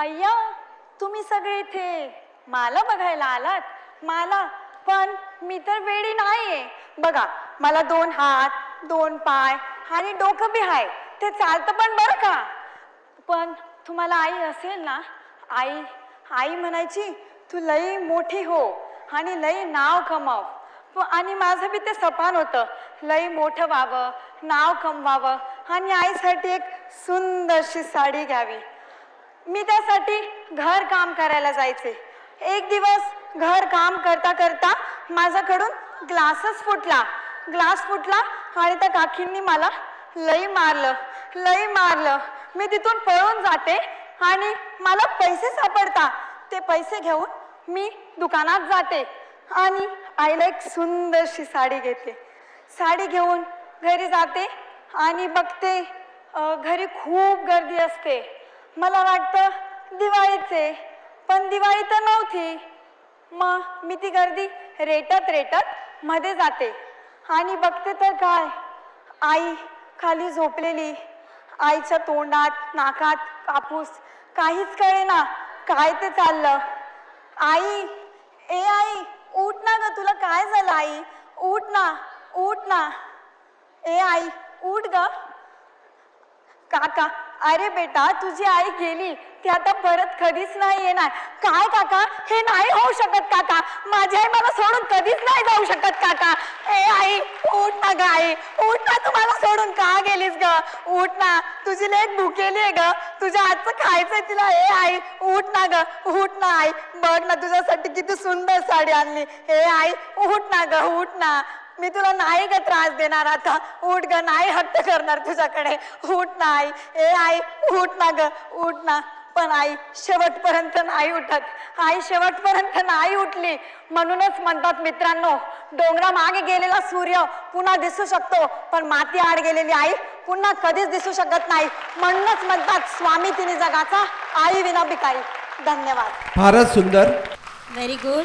अय्या तुम्ही सगळे इथे मला बघायला आलात. मला पण मी तर वेडी नाहीये. बघा मला दोन हात दोन पाय आणि डोकं बी आहे. ते चालतं पण बरं का? पण तुम्हाला आई असेल ना? आई आई म्हणायची तू लई मोठी हो आणि लई नाव कमाव. प- आणि माझं बी ते सपान होतं. लई मोठं व्हावं नाव कमवावं आणि आईसाठी एक सुंदरशी साडी घ्यावी. मी त्यासाठी घर काम करायला जायचे. एक दिवस घर काम करता करता माझ्याकडून ग्लासच फुटला. ग्लास फुटला आणि त्या काकींनी मला लई मारलं लई मारलं. मी तिथून पळून जाते आणि मला पैसे सापडता. ते पैसे घेऊन मी दुकानात जाते आणि आईला एक सुंदरशी साडी घेते. साडी घेऊन घरी जाते आणि बघते घरी खूप गर्दी असते. मला वाटतं दिवाळीचे. पण दिवाळी तर नव्हती. मग मी ती गर्दी रेटत रेटत मध्ये जाते. आणि बघते तर काय? आई खाली झोपलेली. आईच्या तोंडात नाकात कापूस. काहीच कळेना. काय ते चाललं? आई ए आई उठ ना ग तुला काय झालं आई? उठ ना उठ ना. ए आई उठ ग. काका अरे बेटा तुझी आई गेली. ती आता परत कधीच नाही येणार. काय काका? हे नाही होऊ शकत काका. माझी आई मला सोडून कधीच नाही जाऊ शकत काका. ए आई उठ ना ग आई. उठ ना तू मला सोडून का गेलीस ग? उठ ना. तुझी लेट भुकेली आहे ग. तुझ्या आजचं खायचंय तिला. ए आई उठ ना ग. उठ ना आई. बघ ना तुझ्यासाठी किती सुंदर साडी आणली. ए आई उठ ना ग. उठ ना. मी तुला नाही ग त्रास देणार आता. उठ ग नाही हट्ट करणार तुझ्याकडे. उठ ना आई. ए आई उठ ना ग उठ ना. पण आई शेवटपर्यंत नाही उठत. आई शेवटपर्यंत नाही उठली. म्हणूनच म्हणतात मित्रांनो डोंगरा मागे गेलेला सूर्य पुन्हा दिसू शकतो पण माती आड गेलेली आई पुन्हा कधीच दिसू शकत नाही. म्हणूनच म्हणतात स्वामी तिने जगाचा आई विना भिकारी. धन्यवाद. फारच सुंदर. Very good